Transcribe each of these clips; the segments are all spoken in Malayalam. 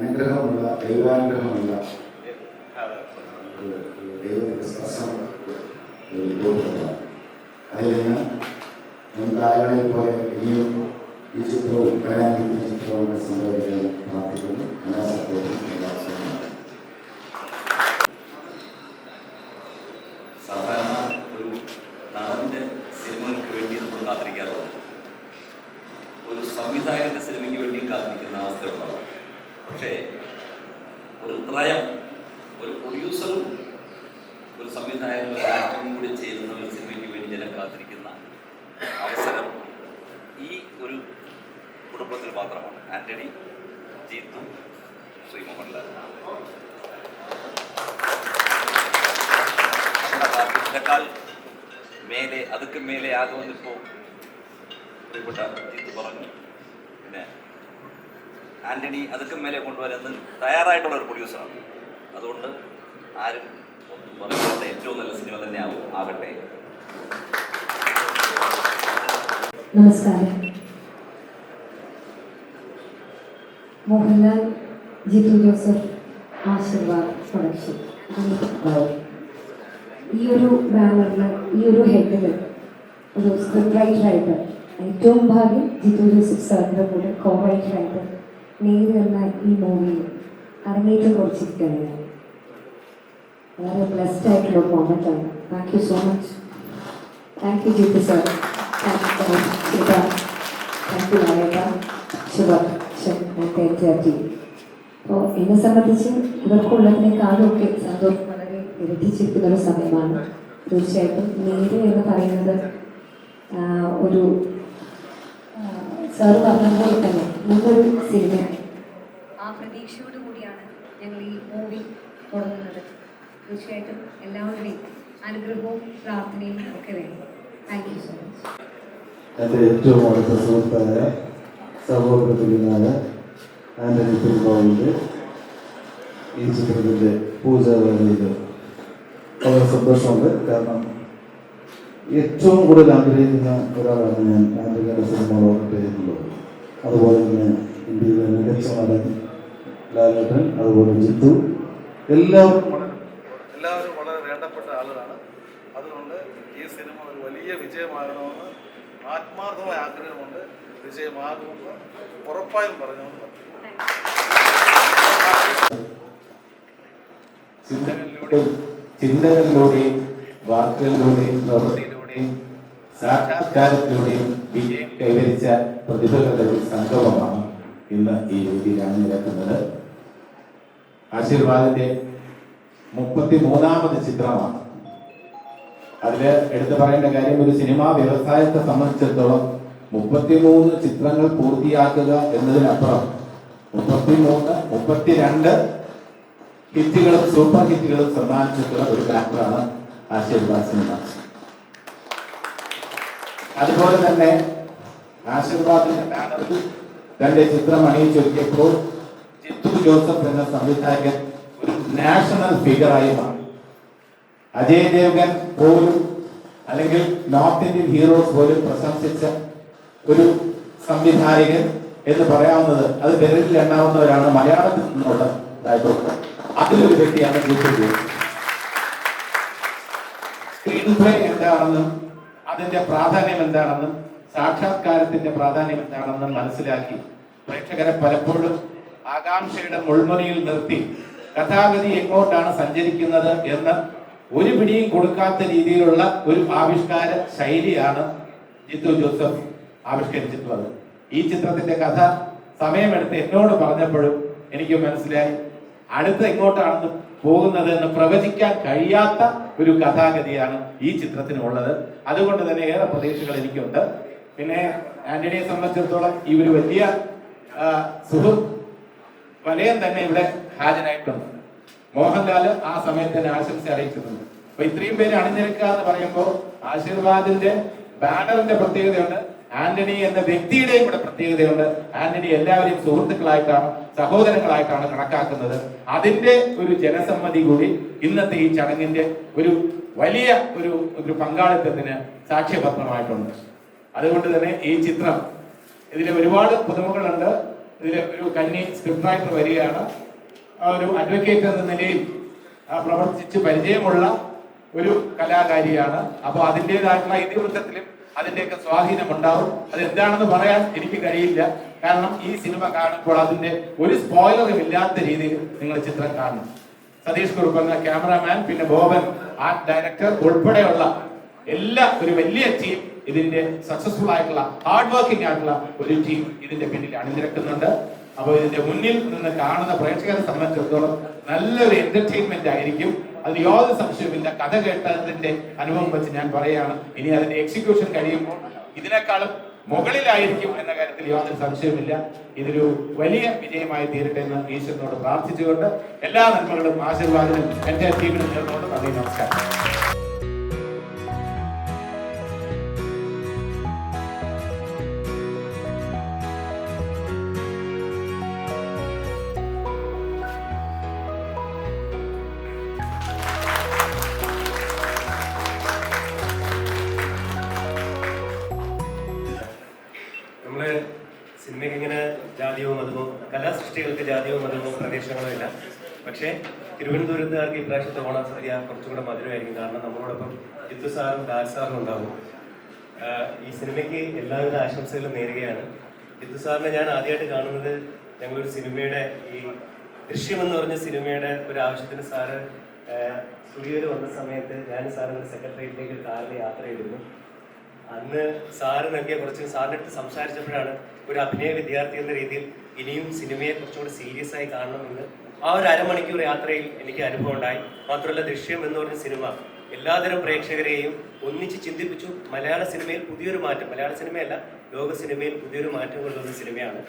അനുഗ്രഹമുള്ള ദൈവാനുഗ്രഹമുള്ള ഈ സാധാരണ ഒരു നടന്റെ സിനിമകൾക്ക് വേണ്ടി നമ്മൾ ഒരു സംവിധായകന്റെ സിനിമയ്ക്ക് വേണ്ടി കാത്തിരിക്കുന്ന അവസ്ഥയുണ്ടാവും. പക്ഷേ ഒരു ത്രയം ഒരു പ്രൊഡ്യൂസറും ഒരു സംവിധായകനും കൂടി ചെയ്യുന്ന ഒരു സിനിമയ്ക്ക് വേണ്ടി ജനം കാത്തിരിക്കുന്ന അവസരം ഈ ഒരു കുടുംബത്തിൽ മാത്രമാണ്. ആന്റണി ജീത്തു ശ്രീ മോഹൻലാൽ ഇതിനേക്കാൾ മേലെ അതുക്ക് മേലെ ആകുമെന്നിപ്പോൾ പ്രിയപ്പെട്ട ജീത്തു പറഞ്ഞു. ആന്റണി അതൊക്കെ മേലെ കൊണ്ടുവരുന്ന തയ്യാറായിട്ടുള്ള ഒരു പ്രൊഡ്യൂസറാണ് അതുകൊണ്ട് ആരും ഒന്നും ഏറ്റവും നല്ല സിനിമ തന്നെ ആകട്ടെ. നമസ്കാരം. മോഹൻലാൽ ജിത്തു ജോസഫ് ആശീർവാദ് പ്രൊഡക്ഷൻ ഈ ഒരു ബാനറിന് ഈ ഒരു ഹെഡിൽ ഒരു സ്ക്രിപ്റ്റ് റൈറ്ററായിട്ട് ഏറ്റവും ഭാഗ്യം ജിത്തു ജോസഫ് സാറിന്റെ കൂടെ കോ റൈറ്ററായിട്ട് നേര് എന്ന ഈ മൂവിയിൽ അരങ്ങേറ്റം കുറിച്ചിരിക്കുകയാണ്. വളരെ ബ്ലെസ്ഡ് ആയിട്ടുള്ള മൊമെന്റാണ് thank you so much thank you Jeethu sir thank you നായക ശിവ ടീം അപ്പോൾ എന്നെ സംബന്ധിച്ച് ഇവർക്കുള്ളതിനേക്കാളൊക്കെ സന്തോഷം വളരെ ഇരട്ടിച്ചിരിക്കുന്ന ഒരു സമയമാണ്. തീർച്ചയായിട്ടും നേര് എന്ന് പറയുന്നത് ഒരു സാറ് പറഞ്ഞതുപോലെ തന്നെ നല്ലൊരു സിനിമയാണ്. ആ പ്രതീക്ഷയോട് കൂടിയാണ് ഞങ്ങൾ ഈ മൂവി തുടങ്ങുന്നത്. തീർച്ചയായിട്ടും എല്ലാവരുടെയും അനുഗ്രഹവും പ്രാർത്ഥനയും ഒക്കെ വേണം. താങ്ക് യു സോ മച്ച് എന്റെ ഏറ്റവും അടുത്ത സുഹൃത്തായ സഹോദരനായ ആന്റണി പെരുമാവിന്റെ ഈ ചിത്രത്തിന്റെ പൂജ വളരെ സന്തോഷമുണ്ട്. കാരണം ഏറ്റവും കൂടുതൽ ആഗ്രഹിക്കുന്ന ഒരാളാണ് ഞാൻ. ആന്റണിയുടെ സിനിമ എന്നുള്ളത് അതുപോലെ തന്നെ ഇന്ത്യയിലെ മികച്ച നടൻ ലാലേട്ടൻ അതുപോലെ ജിത്തു. എല്ലാം എല്ലാവരും വളരെ വേണ്ടപ്പെട്ട ആളുകളാണ്. അതുകൊണ്ട് ഈ സിനിമ ഒരു വലിയ വിജയമാകണമെന്ന് ആത്മാർത്ഥമായ ആഗ്രഹമുണ്ട്. വിജയമാകുമെന്ന് ഉറപ്പായും പറഞ്ഞുകൊണ്ട് ചിന്തകളിലൂടെയും ചിന്തകളിലൂടെയും വാക്കുകളിലൂടെയും പ്രവൃത്തിയിലൂടെയും സാക്ഷാത്കാരത്തിലൂടെയും വിജയം കൈവരിച്ച പ്രതിഭകളുടെ ഒരു സംഗമമാണ് ഇന്ന് ഈ വേദിയിൽ അണിനിരക്കുന്നത്. ആശീർവാദിന്റെ മുപ്പത്തി മൂന്നാമത് ചിത്രമാണ്. അതിൽ എടുത്തു പറയേണ്ട കാര്യം ഒരു സിനിമാ വ്യവസായത്തെ സംബന്ധിച്ചിടത്തോളം മുപ്പത്തിമൂന്ന് ചിത്രങ്ങൾ പൂർത്തിയാക്കുക എന്നതിനപ്പുറം മുപ്പത്തിമൂന്ന് മുപ്പത്തിരണ്ട് ഹിറ്റുകളും സൂപ്പർ ഹിറ്റുകളും സമ്മാനിച്ചിട്ടുള്ള ഒരു ഡാക്ടറാണ് ആശീർവാദ് സിനിമ. അതുപോലെ തന്നെ തന്റെ ചിത്രം അണിയിച്ചൊരുക്കിയപ്പോൾ ജിത്തു ജോസഫ് എന്ന സംവിധായകൻ ഒരു നാഷണൽ ഫിഗറായി മാറി. അജയ് ദേവ്ഗൻ പോലും അല്ലെങ്കിൽ നോർത്ത് ഇന്ത്യൻ ഹീറോസ് പോലും പ്രശംസിച്ച ഒരു സംവിധായകൻ എന്ന് പറയാവുന്നത് അത് വിരലിൽ എണ്ണാവുന്നവരാണ് മലയാളത്തിൽ നിന്നുള്ള അതിലൊരു വ്യക്തിയാണ് ജിത്തു ജോസഫ്. സ്ക്രീൻ എന്താണെന്നും അതിന്റെ പ്രാധാന്യം എന്താണെന്നും സാക്ഷാത്കാരത്തിന്റെ പ്രാധാന്യം എന്താണെന്നും മനസ്സിലാക്കി പ്രേക്ഷകരെ പലപ്പോഴും ആകാംക്ഷയുടെ മുൾമുനയിൽ നിർത്തി കഥാഗതി എങ്ങോട്ടാണ് സഞ്ചരിക്കുന്നത് എന്ന് ഒരു പിടിയും കൊടുക്കാത്ത രീതിയിലുള്ള ഒരു ആവിഷ്കാര ശൈലിയാണ് ജിത്തു ജോസഫ് ആവിഷ്കരിച്ചിട്ടുള്ളത്. ഈ ചിത്രത്തിന്റെ കഥ സമയമെടുത്ത് എന്നോട് പറഞ്ഞപ്പോഴും എനിക്ക് മനസ്സിലായി. അടുത്ത എങ്ങോട്ടാണെന്ന് പോകുന്നത് എന്ന് പ്രവചിക്കാൻ കഴിയാത്ത ഒരു കഥാഗതിയാണ് ഈ ചിത്രത്തിനുള്ളത് അതുകൊണ്ട് തന്നെ ഏറെ പ്രതീക്ഷകൾ എനിക്കുണ്ട്. പിന്നെ ആന്റണിയെ സംബന്ധിച്ചിടത്തോളം ഈ ഒരു വലിയ സുഹൃത്ത് വലയം തന്നെ ഇവിടെ ഹാജരായിട്ടുണ്ട്. മോഹൻലാൽ ആ സമയത്ത് തന്നെ ആശംസ അറിയിച്ചിട്ടുണ്ട്. അപ്പൊ ഇത്രയും പേര് അണിനിരക്കുക എന്ന് പറയുമ്പോൾ ആശീർവാദിന്റെ ബാനറിന്റെ പ്രത്യേകതയുണ്ട്. ആന്റണി എന്ന വ്യക്തിയുടെയും കൂടെ പ്രത്യേകതയുണ്ട്. ആന്റണി എല്ലാവരെയും സുഹൃത്തുക്കളായിട്ടാണ് സഹോദരങ്ങളായിട്ടാണ് കണക്കാക്കുന്നത്. അതിന്റെ ഒരു ജനസമ്മതി കൂടി ഇന്നത്തെ ഈ ചടങ്ങിന്റെ ഒരു വലിയ ഒരു ഒരു പങ്കാളിത്തത്തിന് സാക്ഷ്യപത്രമായിട്ടുണ്ട്. അതുകൊണ്ട് തന്നെ ഈ ചിത്രം ഇതിൽ ഒരുപാട് പുതുമകളുണ്ട്. ഇതിൽ ഒരു കന്നി സ്ക്രിപ്റ്റ് റൈറ്റർ വരികയാണ് ഒരു അഡ്വക്കേറ്റ് എന്ന നിലയിൽ പ്രവർത്തിച്ച് പരിചയമുള്ള ഒരു കലാകാരിയാണ്. അപ്പോൾ അതിന്റെതായിട്ടുള്ള ഇതിവൃത്തത്തിലും അതിന്റെയൊക്കെ സ്വാധീനം ഉണ്ടാവും അത് എന്താണെന്ന് പറയാൻ എനിക്ക് കഴിയില്ല. കാരണം ഈ സിനിമ കാണുമ്പോൾ അതിന്റെ ഒരു സ്പോയിലറും ഇല്ലാത്ത രീതിയിൽ നിങ്ങൾ ചിത്രം കാണണം സതീഷ് കുറുപ്പ് എന്ന ക്യാമറാമാൻ പിന്നെ ബോബൻ ആർട്ട് ഡയറക്ടർ ഉൾപ്പെടെയുള്ള എല്ലാ ഒരു വലിയ ടീം ഇതിന്റെ സക്സസ്ഫുൾ ആയിട്ടുള്ള ഹാർഡ് വർക്കിംഗ് ആയിട്ടുള്ള ഒരു ടീം ഇതിന്റെ പിന്നിൽ അണിനിരക്കുന്നുണ്ട് അപ്പോൾ ഇതിന്റെ മുന്നിൽ നിന്ന് കാണുന്ന പ്രേക്ഷകരെ സംബന്ധിച്ചിടത്തോളം നല്ലൊരു എന്റർടൈൻമെന്റ് ആയിരിക്കും. അതിൽ യാതൊരു സംശയമില്ല കഥ കേട്ടതിന്റെ അനുഭവം വെച്ച് ഞാൻ പറയുകയാണ്. ഇനി അതിന്റെ എക്സിക്യൂഷൻ കഴിയുമ്പോൾ ഇതിനേക്കാളും മുകളിലായിരിക്കും എന്ന കാര്യത്തിൽ യാതൊരു സംശയമില്ല ഇതൊരു വലിയ വിജയമായി തീരട്ടെ എന്ന് ഈശ്വരനോട് പ്രാർത്ഥിച്ചുകൊണ്ട് എല്ലാ നന്മകളും ആശീർവാദവും എന്റെ ടീമിന് നേർന്നുകൊണ്ട് നന്ദി നമസ്കാരം. ജാതിയോ മതമോ പ്രദേശങ്ങളോ ഇല്ല. പക്ഷേ തിരുവനന്തപുരത്തുകാർക്ക് ഇപ്രാവശ്യത്തെ ഓണസദ്യ സദ്യ കുറച്ചുകൂടെ മധുരമായിരിക്കും. കാരണം നമ്മളോടൊപ്പം ജിത്തു സാറും ദാൽ സാറും ഉണ്ടാവും ഈ സിനിമയ്ക്ക് എല്ലാവിധ ആശംസകളും നേരുകയാണ്. ജിത്തു സാറിനെ ഞാൻ ആദ്യമായിട്ട് കാണുന്നത് ഞങ്ങളൊരു സിനിമയുടെ ഈ ദൃശ്യം എന്ന് പറഞ്ഞ സിനിമയുടെ ഒരു ആവശ്യത്തിന് സാറ് സ്റ്റുഡിയോയിൽ വന്ന സമയത്ത് ഞാൻ സാറിന്റെ സെക്രട്ടേറിയറ്റിലേക്ക് ഒരു കാറിൽ യാത്ര ചെയ്തിരുന്നു. അന്ന് സാറ് നൽകിയ കുറച്ച് സാറിന്റെ അടുത്ത് സംസാരിച്ചപ്പോഴാണ് ഒരു അഭിനയ വിദ്യാർത്ഥി എന്ന രീതിയിൽ ഇനിയും സിനിമയെ കുറച്ചുകൂടി സീരിയസ് ആയി കാണണമെന്ന് ആ ഒരു അരമണിക്കൂർ യാത്രയിൽ എനിക്ക് അനുഭവം ഉണ്ടായി. മാത്രമല്ല ദൃശ്യം എന്ന് പറഞ്ഞ സിനിമ എല്ലാതരം പ്രേക്ഷകരെയും ഒന്നിച്ച് ചിന്തിപ്പിച്ചു. മലയാള സിനിമയിൽ പുതിയൊരു മാറ്റം മലയാള സിനിമയല്ല ലോക സിനിമയിൽ പുതിയൊരു മാറ്റം കൊണ്ടുവന്ന സിനിമയാണ്.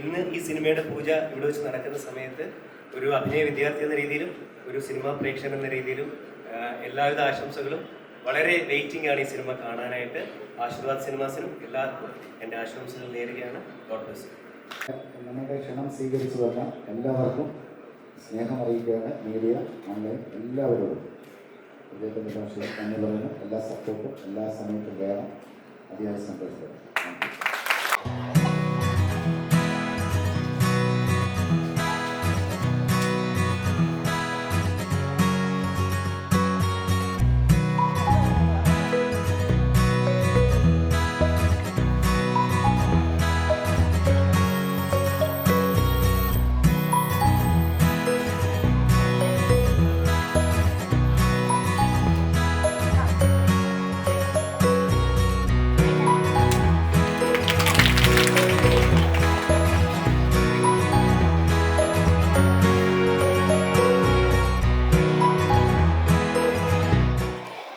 ഇന്ന് ഈ സിനിമയുടെ പൂജ ഇവിടെ വെച്ച് നടക്കുന്ന സമയത്ത് ഒരു അഭിനയ വിദ്യാർത്ഥി എന്ന രീതിയിലും ഒരു സിനിമാ പ്രേക്ഷകൻ എന്ന രീതിയിലും എല്ലാവിധ ആശംസകളും വളരെ വെയിറ്റിംഗ് ആണ് ഈ സിനിമ കാണാനായിട്ട്. ആശീർവാദ് സിനിമാസിനും എല്ലാവർക്കും എന്റെ ആശംസകൾ നേരുകയാണ്. ഗോഡ് ബ്ലസ് നമ്മുടെ ക്ഷണം സ്വീകരിച്ചു എല്ലാവർക്കും സ്നേഹം അറിയിക്കുകയാണ് മീഡിയ ഓൺലൈൻ എല്ലാവരോടും. ഇദ്ദേഹത്തിന്റെ ഭാഷയിൽ പറയുന്ന എല്ലാ സപ്പോർട്ടും എല്ലാ സമയത്തും വേണം. അതിയായ സന്തോഷപ്പെടും